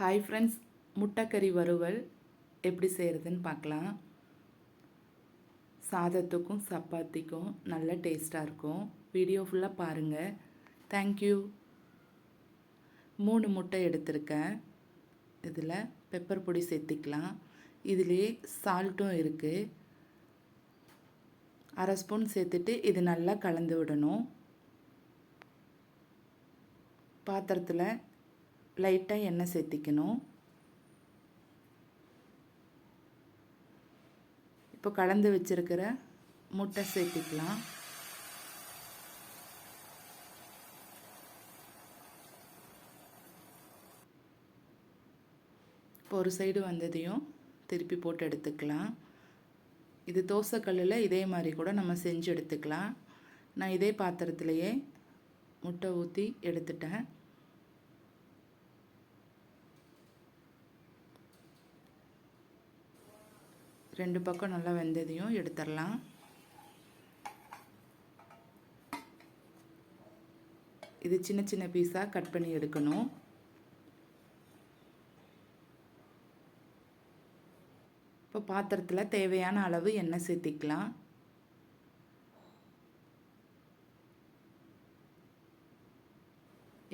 Hi friends முட்டைக்கறி வறுவல் எப்படி செய்கிறதுன்னு பார்க்கலாம். சாதத்துக்கும் சப்பாத்திக்கும் நல்ல டேஸ்ட்டாக இருக்கும். வீடியோ ஃபுல்லாக பாருங்கள் தேங்க்யூ மூணு முட்டை எடுத்திருக்கேன். இதில் பெப்பர் பொடி சேர்த்திக்கலாம். இதுலேயே சால்ட்டும் இருக்குது அரை ஸ்பூன் சேர்த்துட்டு இது நல்லா கலந்து விடணும். பாத்திரத்தில் லைட்டாக எண்ணெய் சேர்த்திக்கணும். இப்போ கலந்து வச்சுருக்கிற முட்டை சேர்த்திக்கலாம். இப்போ ஒரு சைடு வந்ததையும் திருப்பி போட்டு எடுத்துக்கலாம். இது தோசைக்கல்லில் இதே மாதிரி கூட நம்ம செஞ்சு எடுத்துக்கலாம். நான் இதே பாத்திரத்துலையே முட்டை ஊற்றி எடுத்துட்டேன். ரெண்டு பக்கம் நல்லா வெந்ததையும் எடுத்துடலாம். இது சின்ன சின்ன பீஸாக கட் பண்ணி எடுக்கணும். இப்போ பாத்திரத்தில் தேவையான அளவு எண்ணெய் சேர்த்திக்கலாம்.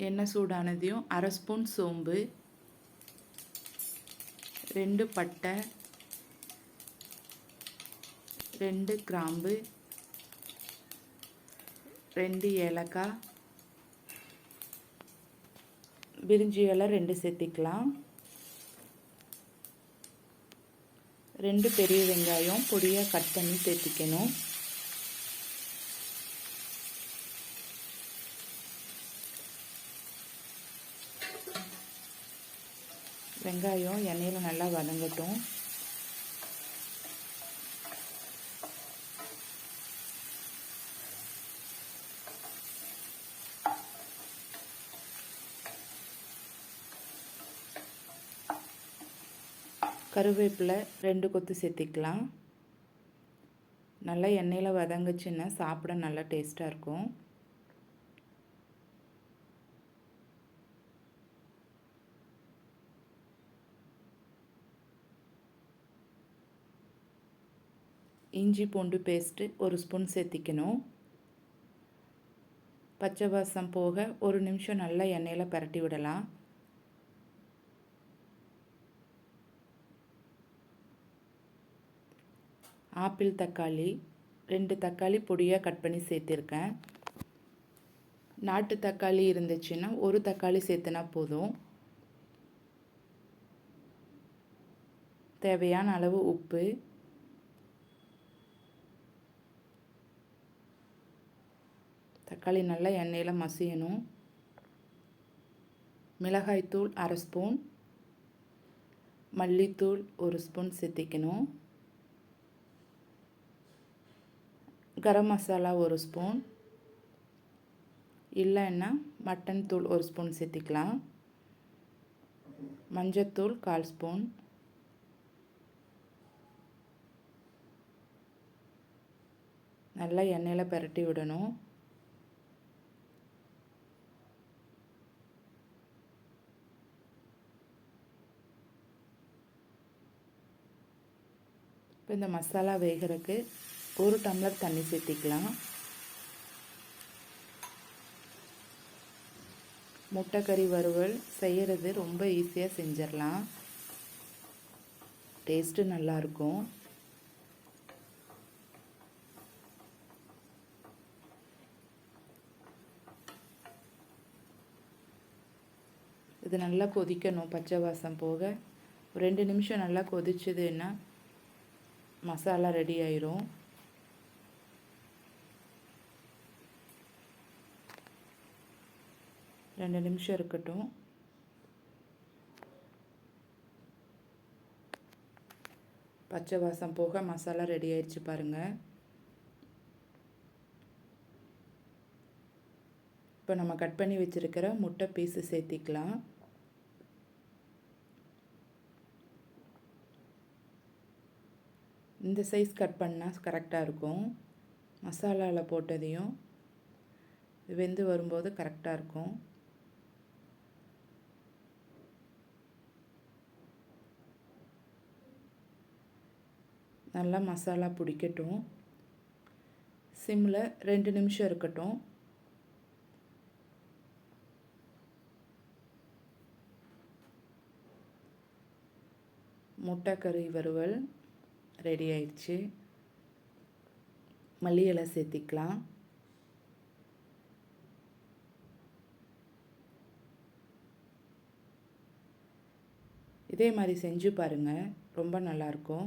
எண்ணெய் சூடானதையும் அரை ஸ்பூன் சோம்பு ரெண்டு பட்டை ரெண்டு கிராம்பு ரெண்டு ஏலக்காய் பிரிஞ்சி இலை ரெண்டு சேர்த்திக்கலாம். ரெண்டு பெரிய வெங்காயம் பொடியாக கட் பண்ணி சேர்த்திக்கணும். வெங்காயம் எண்ணெயில் நல்லா வதங்கட்டும். கருவேப்பிலை ரெண்டு கொத்து சேர்த்திக்கலாம். நல்லா எண்ணெயில் வதங்குச்சுன்னா சாப்பிட நல்லா டேஸ்ட்டாக இருக்கும். இஞ்சி பூண்டு பேஸ்ட்டு ஒரு ஸ்பூன் சேர்த்திக்கணும். பச்சை வாசம் போக ஒரு நிமிஷம் நல்லா எண்ணெயில் பரட்டி விடலாம். ஆப்பிள் தக்காளி ரெண்டு தக்காளி பொடியாக கட் பண்ணி சேர்த்துருக்கேன். நாட்டு தக்காளி இருந்துச்சுன்னா ஒரு தக்காளி சேர்த்துனா போதும். தேவையான அளவு உப்பு. தக்காளி நல்லா எண்ணெயில் மசியணும். மிளகாய்த்தூள் அரை ஸ்பூன். மல்லித்தூள் ஒரு ஸ்பூன் சேர்த்திக்கணும். கரம் மசாலா ஒரு ஸ்பூன். இல்லைன்னா மட்டன் தூள் ஒரு ஸ்பூன் சேர்த்திக்கலாம். மஞ்சத்தூள் கால் ஸ்பூன். நல்லா எண்ணெயில் பரட்டி விடணும். இப்போ இந்த மசாலா வேகிறதுக்கு ஒரு டம்ளர் தண்ணி சேர்த்திக்கலாம். முட்டைக்கறி வறுவல் செய்கிறது ரொம்ப ஈஸியாக செஞ்சிடலாம். டேஸ்ட்டு நல்லாயிருக்கும் இது நல்லா கொதிக்கணும் பச்சை வாசம் போக. ரெண்டு நிமிஷம் நல்லா கொதிச்சதுன்னா மசாலா ரெடி ஆயிரும். ரெண்டு நிமிஷம் இருக்கட்டும். பச்சை வாசம் போக மசாலா ரெடி ஆயிடுச்சு பாருங்கள் இப்போ நம்ம கட் பண்ணி வச்சுருக்கிற முட்டை பீஸு சேர்த்திக்கலாம். இந்த சைஸ் கட் பண்ணால் கரெக்டாக இருக்கும். மசாலாவில் போட்டதையும் வெந்து வரும்போது கரெக்டாக இருக்கும். நல்லா மசாலா பிடிக்கட்டும். சிம்மில் ரெண்டு நிமிஷம் இருக்கட்டும். முட்டைக்கறி வறுவல் ரெடி ஆயிடுச்சு. மல்லி இலை சேர்த்திக்கலாம். இதே மாதிரி செஞ்சு பாருங்கள் ரொம்ப நல்லாயிருக்கும்